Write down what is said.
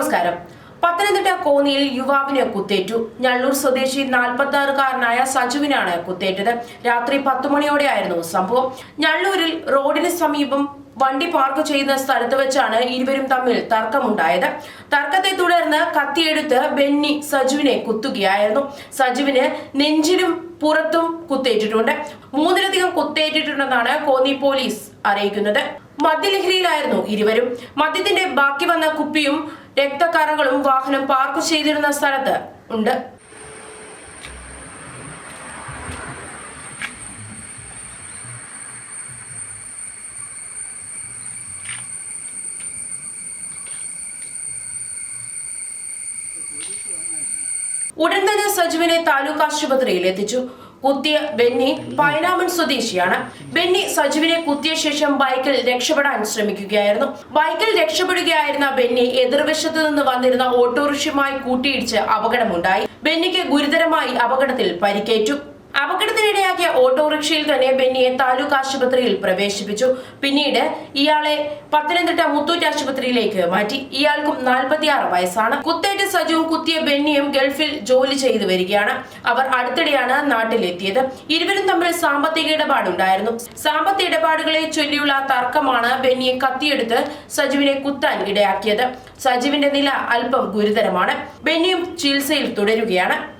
നമസ്കാരം. പത്തനംതിട്ട കോന്നിയിൽ യുവാവിനെ കുത്തേറ്റു. ഞള്ളൂർ സ്വദേശി നാൽപ്പത്തി ആറുകാരനായ സജുവിനാണ് കുത്തേറ്റത്. രാത്രി പത്തു മണിയോടെയായിരുന്നു സംഭവം. ഞള്ളൂരിൽ റോഡിന് സമീപം വണ്ടി പാർക്ക് ചെയ്യുന്ന സ്ഥലത്ത് വെച്ചാണ് ഇരുവരും തമ്മിൽ തർക്കമുണ്ടായത്. തർക്കത്തെ തുടർന്ന് കത്തിയെടുത്ത് ബെന്നി സജുവിനെ കുത്തുകയായിരുന്നു. സജുവിന് നെഞ്ചിലും പുറത്തും കുത്തേറ്റിട്ടുണ്ട്. മൂന്നിലധികം കുത്തേറ്റിട്ടുണ്ടെന്നാണ് കോന്നി പോലീസ് അറിയിക്കുന്നത്. മദ്യലഹരിയിലായിരുന്നു ഇരുവരും. മദ്യത്തിന്റെ ബാക്കി വന്ന കുപ്പിയും രക്തക്കറകളും വാഹനം പാർക്ക് ചെയ്തിരുന്ന സ്ഥലത്ത് ഉണ്ട്. ഉടൻ തന്നെ സജുവിനെ താലൂക്ക് ആശുപത്രിയിൽ എത്തിച്ചു. കുത്തിയ ബെന്നി പൈനാമൻ സ്വദേശിയാണ്. ബെന്നി സജുവിനെ കുത്തിയ ശേഷം ബൈക്കിൽ രക്ഷപ്പെടാൻ ശ്രമിക്കുകയായിരുന്നു. ബൈക്കിൽ രക്ഷപ്പെടുകയായിരുന്ന ബെന്നി എതിർവശത്ത് നിന്ന് വന്നിരുന്ന ഓട്ടോറിക്ഷയുമായി കൂട്ടിയിടിച്ച് അപകടമുണ്ടായി. ബെന്നിക്ക് ഗുരുതരമായി അപകടത്തിൽ പരിക്കേറ്റു. അപകടത്തിനിടയാക്കിയ ഓട്ടോറിക്ഷയിൽ തന്നെ ബെന്നിയെ താലൂക്ക് ആശുപത്രിയിൽ പ്രവേശിപ്പിച്ചു. പിന്നീട് ഇയാളെ പത്തനംതിട്ട മുത്തൂറ്റ് ആശുപത്രിയിലേക്ക് മാറ്റി. ഇയാൾക്കും നാൽപ്പത്തിയാറ് വയസ്സാണ്. കുത്തേറ്റ സജുവും കുത്തിയ ബെന്നിയും ഗൾഫിൽ ജോലി ചെയ്തു വരികയാണ്. അവർ അടുത്തിടെയാണ് നാട്ടിലെത്തിയത്. ഇരുവരും തമ്മിൽ സാമ്പത്തിക ഇടപാടുണ്ടായിരുന്നു. സാമ്പത്തിക ഇടപാടുകളെ ചൊല്ലിയുള്ള തർക്കമാണ് ബെന്നിയെ കത്തിയെടുത്ത് സജുവിനെ കുത്താൻ ഇടയാക്കിയത്. സജുവിന്റെ നില അല്പം ഗുരുതരമാണ്. ബെന്നിയും ചികിത്സയിൽ തുടരുകയാണ്.